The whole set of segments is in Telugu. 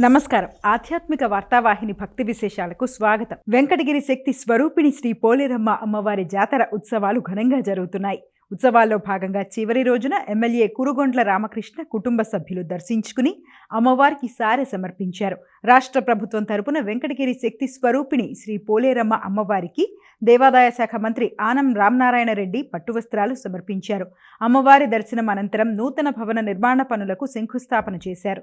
నమస్కారం. ఆధ్యాత్మిక వార్తావాహిని భక్తి విశేషాలకు స్వాగతం. వెంకటగిరి శక్తి స్వరూపిణి శ్రీ పోలేరమ్మ అమ్మవారి జాతర ఉత్సవాలు ఘనంగా జరుగుతున్నాయి. ఉత్సవాల్లో భాగంగా చివరి రోజున ఎమ్మెల్యే కురుగొండ్ల రామకృష్ణ కుటుంబ సభ్యులు దర్శించుకుని అమ్మవారికి సారె సమర్పించారు. రాష్ట్ర ప్రభుత్వం తరపున వెంకటగిరి శక్తి స్వరూపిణి శ్రీ పోలేరమ్మ అమ్మవారికి దేవాదాయ శాఖ మంత్రి ఆనం రామనారాయణ రెడ్డి పట్టువస్త్రాలు సమర్పించారు. అమ్మవారి దర్శనం అనంతరం నూతన భవన నిర్మాణ పనులకు శంకుస్థాపన చేశారు.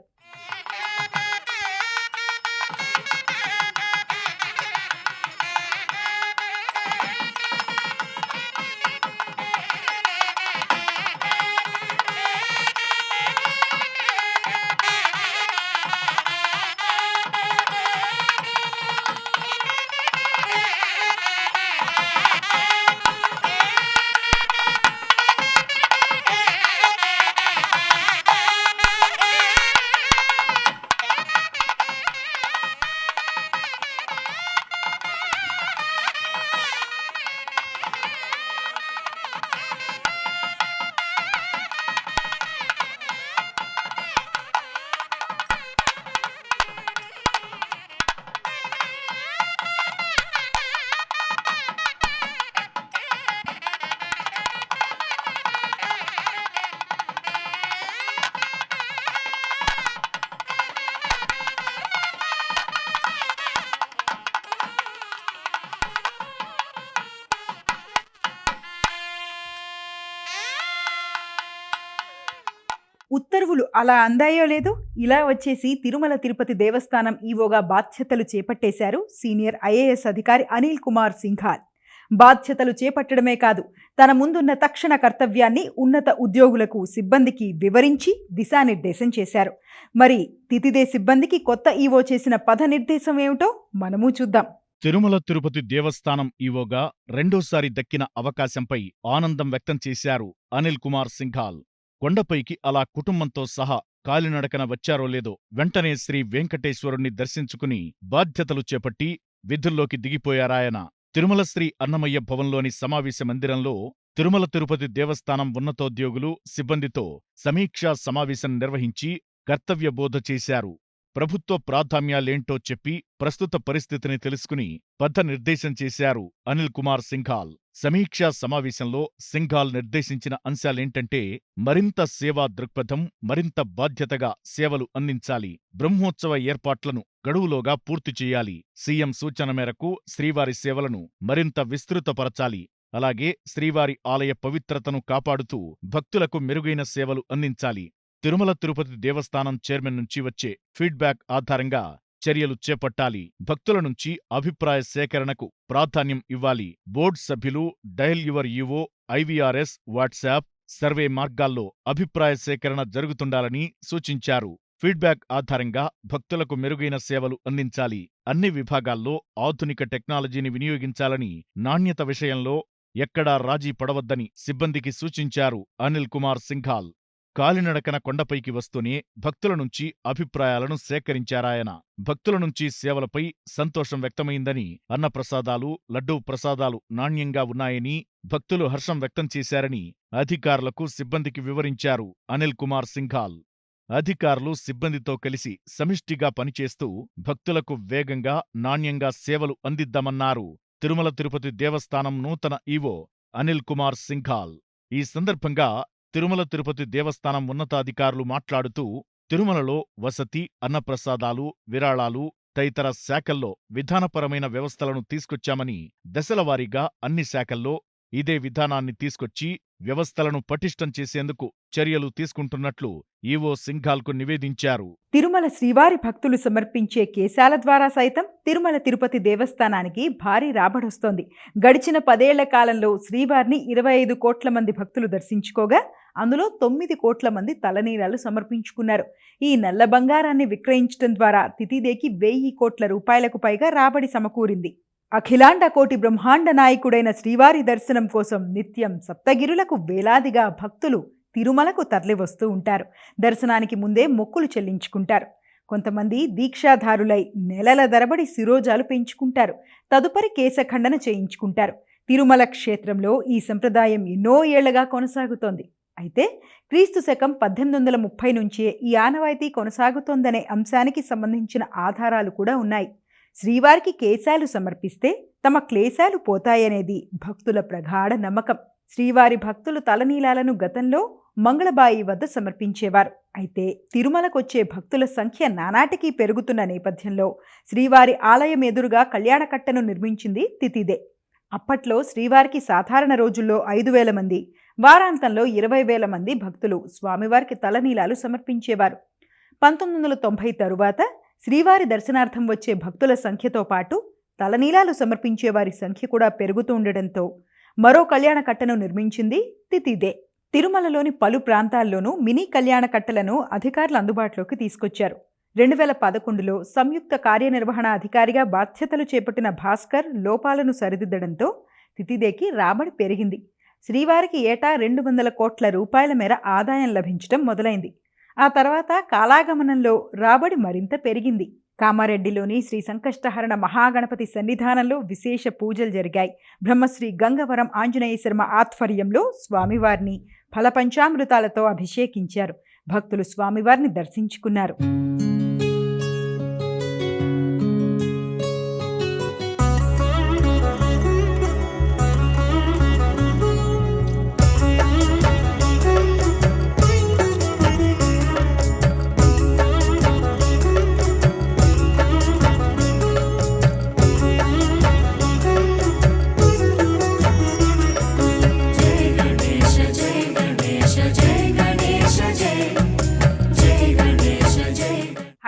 ఉత్తర్వులు అలా అందాయో లేదో ఇలా వచ్చేసి తిరుమల తిరుపతి దేవస్థానం ఈవోగా బాధ్యతలు చేపట్టేశారు సీనియర్ ఐఏఎస్ అధికారి అనిల్ కుమార్ సింఘాల్. బాధ్యతలు చేపట్టడమే కాదు తన ముందున్న తక్షణ కర్తవ్యాన్ని ఉన్నత ఉద్యోగులకు సిబ్బందికి వివరించి దిశానిర్దేశం చేశారు. మరి తితిదే సిబ్బందికి కొత్త ఈవో చేసిన పద నిర్దేశం ఏమిటో మనము చూద్దాం. తిరుమల తిరుపతి దేవస్థానం ఈవోగా రెండోసారి దక్కిన అవకాశంపై ఆనందం వ్యక్తం చేశారు అనిల్ కుమార్ సింఘాల్. కొండపైకి అలా కుటుంబంతో సహా కాలినడకన వచ్చారో లేదో వెంటనే శ్రీ వెంకటేశ్వరుణ్ణి దర్శించుకుని బాధ్యతలు చేపట్టి విధుల్లోకి దిగిపోయారాయన. తిరుమల శ్రీ అన్నమయ్య భవన్లోని సమావేశ మందిరంలో తిరుమల తిరుపతి దేవస్థానం ఉన్నతోద్యోగులు సిబ్బందితో సమీక్షా సమావేశం నిర్వహించి కర్తవ్య బోధ చేశారు. ప్రభుత్వ ప్రాధాన్యాలేంటో చెప్పి ప్రస్తుత పరిస్థితిని తెలుసుకుని పథ నిర్దేశం చేశారు అనిల్ కుమార్ సింఘాల్. సమీక్షా సమావేశంలో సింఘాల్ నిర్దేశించిన అంశాలేంటంటే మరింత సేవా దృక్పథం మరింత బాధ్యతగా సేవలు అందించాలి బ్రహ్మోత్సవ ఏర్పాట్లను గడువులోగా పూర్తి చేయాలి సీఎం సూచన మేరకు శ్రీవారి సేవలను మరింత విస్తృతపరచాలి అలాగే శ్రీవారి ఆలయ పవిత్రతను కాపాడుతూ భక్తులకు మెరుగైన సేవలు అందించాలి. తిరుమల తిరుపతి దేవస్థానం చైర్మన్ నుంచి వచ్చే ఫీడ్బ్యాక్ ఆధారంగా చర్యలు చేపట్టాలి. భక్తుల నుంచి అభిప్రాయ సేకరణకు ప్రాధాన్యం ఇవ్వాలి. బోర్డు సభ్యులు dial your EO IVRS WhatsApp survey మార్గాల్లో అభిప్రాయ సేకరణ జరుగుతుండాలని సూచించారు. ఫీడ్బ్యాక్ ఆధారంగా భక్తులకు మెరుగైన సేవలు అందించాలి. అన్ని విభాగాల్లో ఆధునిక టెక్నాలజీని వినియోగించాలని నాణ్యత విషయంలో ఎక్కడా రాజీ పడవద్దని సిబ్బందికి సూచించారు అనిల్ కుమార్ సింఘాల్. కాలినడకన కొండపైకి వస్తూనే భక్తుల నుంచి అభిప్రాయాలను సేకరించారాయన. భక్తుల నుంచి సేవలపై సంతోషం వ్యక్తమైందని అన్నప్రసాదాలు లడ్డూ ప్రసాదాలు నాణ్యంగా ఉన్నాయని భక్తులు హర్షం వ్యక్తం చేశారని అధికారులకు సిబ్బందికి వివరించారు అనిల్ కుమార్ సింఘాల్. అధికారులు సిబ్బందితో కలిసి సమిష్టిగా పనిచేస్తూ భక్తులకు వేగంగా నాణ్యంగా సేవలు అందిద్దామన్నారు. తిరుమల తిరుపతి దేవస్థానం నూతన ఈవో అనిల్ కుమార్ సింఘాల్. ఈ సందర్భంగా తిరుమల తిరుపతి దేవస్థానం ఉన్నతాధికారులు మాట్లాడుతూ తిరుమలలో వసతి అన్నప్రసాదాలు విరాళాలు తదితర శాఖల్లో విధానపరమైన వ్యవస్థలను తీసుకొచ్చామని దశలవారీగా అన్ని శాఖల్లో ఇదే విధానాన్ని తీసుకొచ్చి వ్యవస్థలను పటిష్టం చేసేందుకు చర్యలు తీసుకుంటున్నట్లు ఈవో సింఘాల్కు నివేదించారు. తిరుమల శ్రీవారి భక్తులు సమర్పించే కేశాల ద్వారా సైతం తిరుమల తిరుపతి దేవస్థానానికి భారీ రాబడొస్తోంది. గడిచిన పదేళ్ళ కాలంలో శ్రీవారిని ఇరవై ఐదు కోట్ల మంది భక్తులు దర్శించుకోగా అందులో తొమ్మిది కోట్ల మంది తలనీలాలు సమర్పించుకున్నారు. ఈ నల్ల బంగారాన్ని విక్రయించడం ద్వారా తితిదేకి వెయ్యి కోట్ల రూపాయలకు పైగా రాబడి సమకూరింది. అఖిలాండ కోటి బ్రహ్మాండ నాయకుడైన శ్రీవారి దర్శనం కోసం నిత్యం సప్తగిరులకు వేలాదిగా భక్తులు తిరుమలకు తరలివస్తూ ఉంటారు. దర్శనానికి ముందే మొక్కులు చెల్లించుకుంటారు. కొంతమంది దీక్షాధారులై నెలల దరబడి శిరోజాలు పెంచుకుంటారు. తదుపరి కేశఖండన చేయించుకుంటారు. తిరుమల క్షేత్రంలో ఈ సంప్రదాయం ఎన్నో ఏళ్ళగా కొనసాగుతోంది. అయితే క్రీస్తు శకం పద్దెనిమిది వందల ముప్పై నుంచే ఈ ఆనవాయితీ కొనసాగుతోందనే అంశానికి సంబంధించిన ఆధారాలు కూడా ఉన్నాయి. శ్రీవారికి కేశాలు సమర్పిస్తే తమ క్లేశాలు పోతాయనేది భక్తుల ప్రగాఢ నమ్మకం. శ్రీవారి భక్తులు తలనీలాలను గతంలో మంగళబాయి వద్ద సమర్పించేవారు. అయితే తిరుమలకొచ్చే భక్తుల సంఖ్య నానాటికీ పెరుగుతున్న నేపథ్యంలో శ్రీవారి ఆలయం ఎదురుగా కళ్యాణకట్టను నిర్మించింది తితిదే. అప్పట్లో శ్రీవారికి సాధారణ రోజుల్లో ఐదు వేల మంది వారాంతంలో ఇరవై వేల మంది భక్తులు స్వామివారికి తలనీలాలు సమర్పించేవారు. పంతొమ్మిది వందల తొంభై తరువాత శ్రీవారి దర్శనార్థం వచ్చే భక్తుల సంఖ్యతో పాటు తలనీలాలు సమర్పించే వారి సంఖ్య కూడా పెరుగుతూ ఉండడంతో మరో కళ్యాణ కట్టను నిర్మించింది తితిదే. తిరుమలలోని పలు ప్రాంతాల్లోనూ మినీ కళ్యాణ కట్టలను అధికారులు అందుబాటులోకి తీసుకొచ్చారు. రెండు వేల పదకొండులో సంయుక్త కార్యనిర్వహణ అధికారిగా బాధ్యతలు చేపట్టిన భాస్కర్ లోపాలను సరిదిద్దడంతో తితిదేకి రాబడి పెరిగింది. శ్రీవారికి ఏటా రెండు వందల కోట్ల రూపాయల మేర ఆదాయం లభించడం మొదలైంది. ఆ తర్వాత కాలాగమనంలో రాబడి మరింత పెరిగింది. కామారెడ్డిలోని శ్రీ సంకష్టహరణ మహాగణపతి సన్నిధానంలో విశేష పూజలు జరిగాయి. బ్రహ్మశ్రీ గంగవరం ఆంజనేయ శర్మ ఆధ్వర్యంలో స్వామివారిని ఫలపంచామృతాలతో అభిషేకించారు. భక్తులు స్వామివారిని దర్శించుకున్నారు.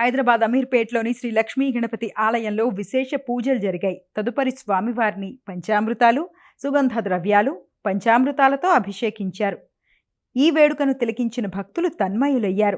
హైదరాబాద్ అమీర్పేట్లోని శ్రీ లక్ష్మీ గణపతి ఆలయంలో విశేష పూజలు జరిగాయి. తదుపరి స్వామివారిని పంచామృతాలు సుగంధ ద్రవ్యాలు పంచామృతాలతో అభిషేకించారు. ఈ వేడుకను తిలకించిన భక్తులు తన్మయులయ్యారు.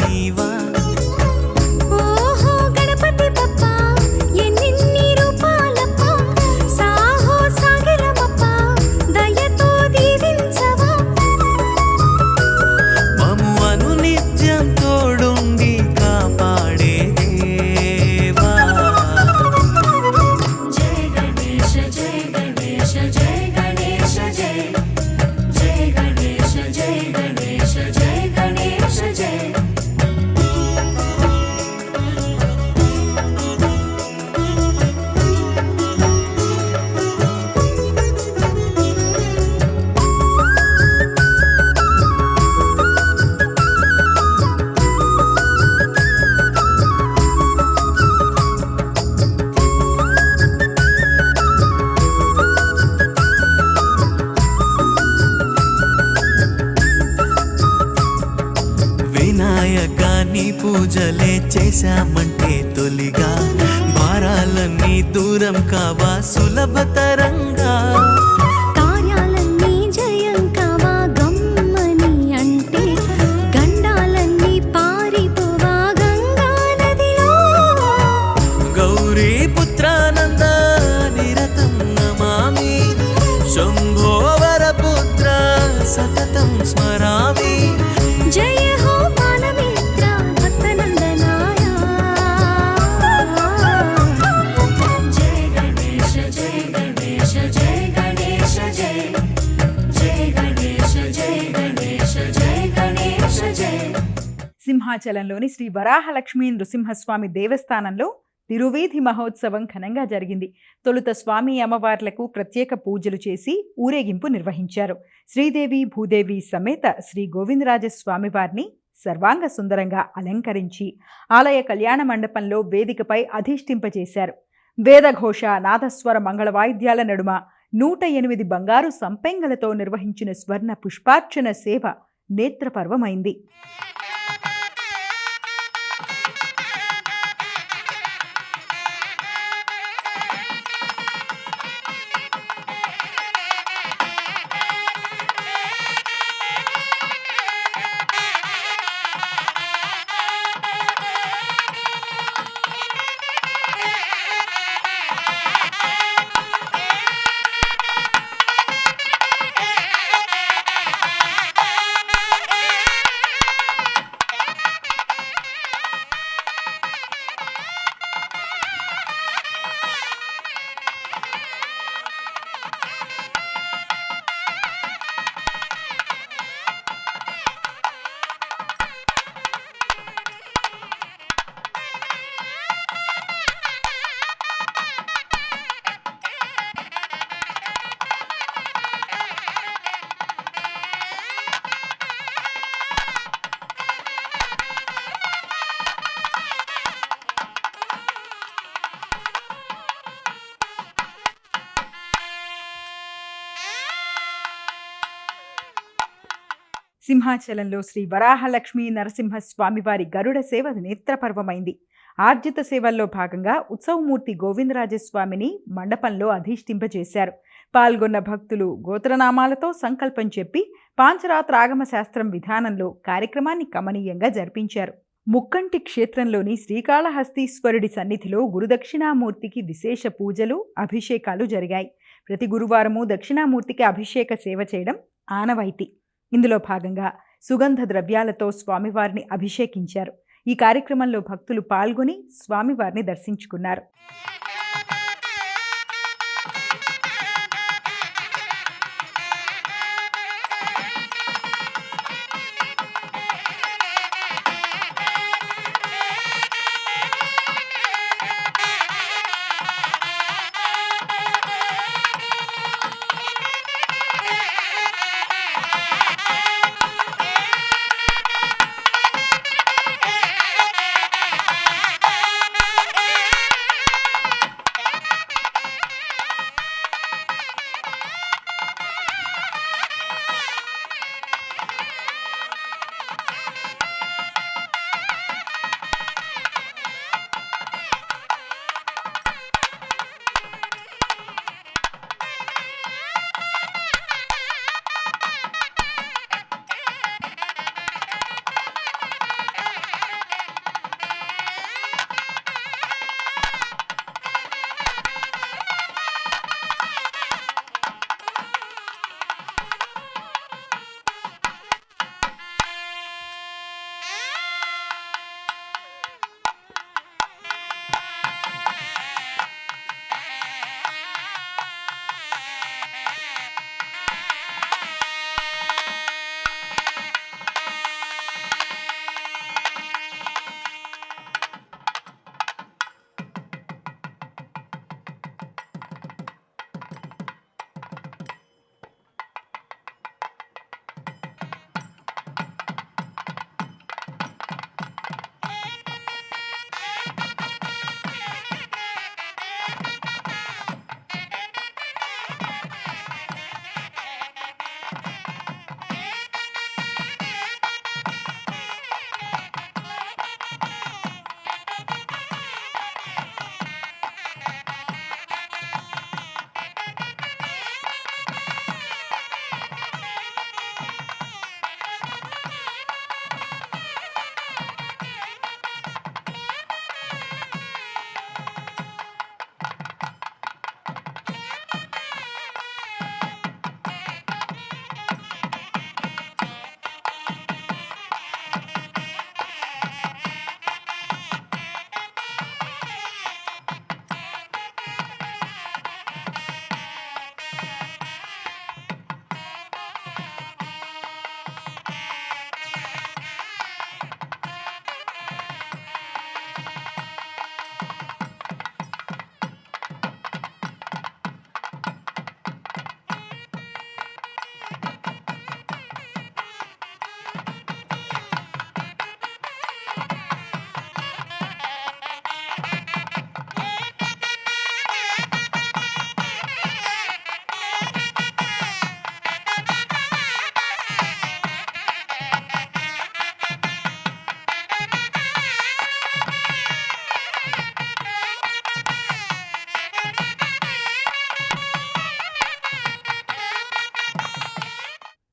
பாவத்தர సింహాచలంలోని శ్రీ వరాహలక్ష్మీ నృసింహస్వామి దేవస్థానంలో తిరువీధి మహోత్సవం ఘనంగా జరిగింది. తొలుత స్వామి అమ్మవార్లకు ప్రత్యేక పూజలు చేసి ఊరేగింపు నిర్వహించారు. శ్రీదేవి భూదేవి సమేత శ్రీ గోవిందరాజ స్వామివారిని సర్వాంగ సుందరంగా అలంకరించి ఆలయ కళ్యాణ మండపంలో వేదికపై అధిష్ఠింపజేశారు. వేదఘోష నాదస్వర మంగళ వాయిద్యాల నడుమ నూట ఎనిమిది బంగారు సంపెంగలతో నిర్వహించిన స్వర్ణ పుష్పార్చన సేవ నేత్రపర్వమైంది. సింహాచలంలో శ్రీ వరాహలక్ష్మీ నరసింహ స్వామివారి గరుడ సేవ నేత్రపర్వమైంది. ఆర్జిత సేవల్లో భాగంగా ఉత్సవమూర్తి గోవిందరాజస్వామిని మండపంలో అధిష్ఠింపజేశారు. పాల్గొన్న భక్తులు గోత్రనామాలతో సంకల్పం చెప్పి పాంచరాత్రాగమ శాస్త్రం విధానంలో కార్యక్రమాన్ని కమనీయంగా జరిపించారు. ముక్కంటి క్షేత్రంలోని శ్రీకాళహస్తీశ్వరుడి సన్నిధిలో గురుదక్షిణామూర్తికి విశేష పూజలు అభిషేకాలు జరిగాయి. ప్రతి గురువారము దక్షిణామూర్తికి అభిషేక సేవ చేయడం ఆనవాయితీ. ఇందులో భాగంగా సుగంధ ద్రవ్యాలతో స్వామివారిని అభిషేకించారు. ఈ కార్యక్రమంలో భక్తులు పాల్గొని స్వామివారిని దర్శించుకున్నారు.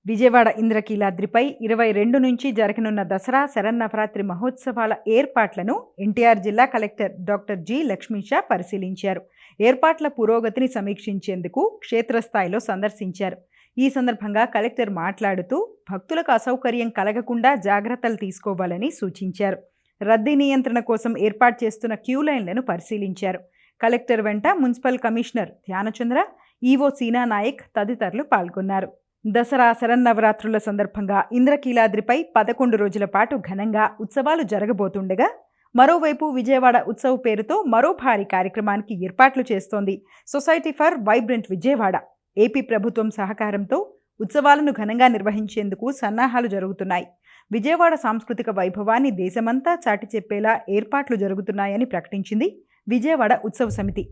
విజయవాడ ఇంద్రకీలాద్రిపై ఇరవై రెండు నుంచి జరగనున్న దసరా శరన్నవరాత్రి మహోత్సవాల ఏర్పాట్లను ఎన్టీఆర్ జిల్లా కలెక్టర్ డాక్టర్ జి లక్ష్మీషా పరిశీలించారు. ఏర్పాట్ల పురోగతిని సమీక్షించేందుకు క్షేత్రస్థాయిలో సందర్శించారు. ఈ సందర్భంగా కలెక్టర్ మాట్లాడుతూ భక్తులకు అసౌకర్యం కలగకుండా జాగ్రత్తలు తీసుకోవాలని సూచించారు. రద్దీ నియంత్రణ కోసం ఏర్పాటు చేస్తున్న క్యూ లైన్లను పరిశీలించారు. కలెక్టర్ వెంట municipal commissioner Dhyanachandra EO Seena Nayak తదితరులు పాల్గొన్నారు. దసరా శరన్నవరాత్రుల సందర్భంగా ఇంద్రకీలాద్రిపై పదకొండు రోజుల పాటు ఘనంగా ఉత్సవాలు జరగబోతుండగా మరోవైపు విజయవాడ ఉత్సవ్ పేరుతో మరో భారీ కార్యక్రమానికి ఏర్పాట్లు చేస్తోంది society for vibrant Vijayawada. AP ప్రభుత్వం సహకారంతో ఉత్సవాలను ఘనంగా నిర్వహించేందుకు సన్నాహాలు జరుగుతున్నాయి. విజయవాడ సాంస్కృతిక వైభవాన్ని దేశమంతా చాటి చెప్పేలా ఏర్పాట్లు జరుగుతున్నాయని ప్రకటించింది విజయవాడ ఉత్సవ సమితి.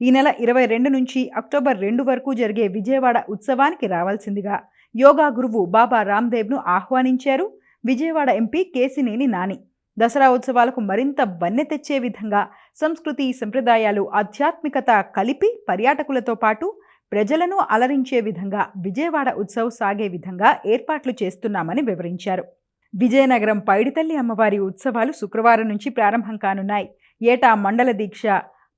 ఈ నెల ఇరవై రెండు నుంచి అక్టోబర్ రెండు వరకు జరిగే విజయవాడ ఉత్సవానికి రావాల్సిందిగా యోగా గురువు బాబా రామ్దేవ్ను ఆహ్వానించారు. విజయవాడ ఎంపీ కేసినేని నాని. దసరా ఉత్సవాలకు మరింత వన్నె తెచ్చే విధంగా సంస్కృతి సంప్రదాయాలు ఆధ్యాత్మికత కలిపి పర్యాటకులతో పాటు ప్రజలను అలరించే విధంగా విజయవాడ ఉత్సవ్ సాగే విధంగా ఏర్పాట్లు చేస్తున్నామని వివరించారు. విజయనగరం పైడితల్లి అమ్మవారి ఉత్సవాలు శుక్రవారం నుంచి ప్రారంభం కానున్నాయి. ఏటా మండల దీక్ష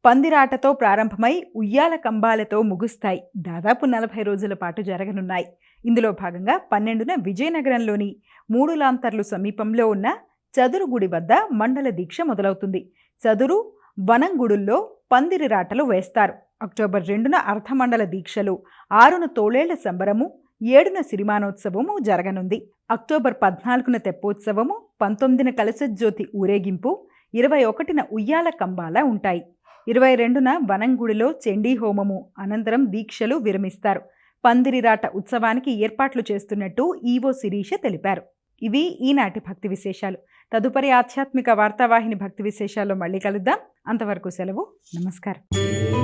పందిరాటతో ప్రారంభమై ఉయ్యాల కంబాలతో ముగుస్తాయి. దాదాపు నలభై రోజుల పాటు జరగనున్నాయి. ఇందులో భాగంగా పన్నెండున విజయనగరంలోని మూడు లాంతర్లు సమీపంలో ఉన్న చదురుగుడి వద్ద మండల దీక్ష మొదలవుతుంది. చదురు వనంగుడుల్లో పందిరి రాటలు వేస్తారు. అక్టోబర్ రెండున అర్ధమండల దీక్షలు ఆరున తోళేళ్ళ సంబరము ఏడున సిరిమానోత్సవము జరగనుంది. అక్టోబర్ పద్నాలుగున తెప్పోత్సవము పంతొమ్మిదిన కలసజ్యోతి ఊరేగింపు ఇరవై ఒకటిన ఉయ్యాల కంబాల ఉంటాయి. ఇరవై రెండున వనంగుడిలో చెండీ హోమము. అనంతరం దీక్షలు విరమిస్తారు. పందిరిరాట ఉత్సవానికి ఏర్పాట్లు చేస్తున్నట్టు ఈవో శిరీష తెలిపారు. ఇవి ఈనాటి భక్తి విశేషాలు. తదుపరి ఆధ్యాత్మిక వార్తావాహిని భక్తి విశేషాల్లో మళ్ళీ కలుద్దాం. అంతవరకు సెలవు. నమస్కారం.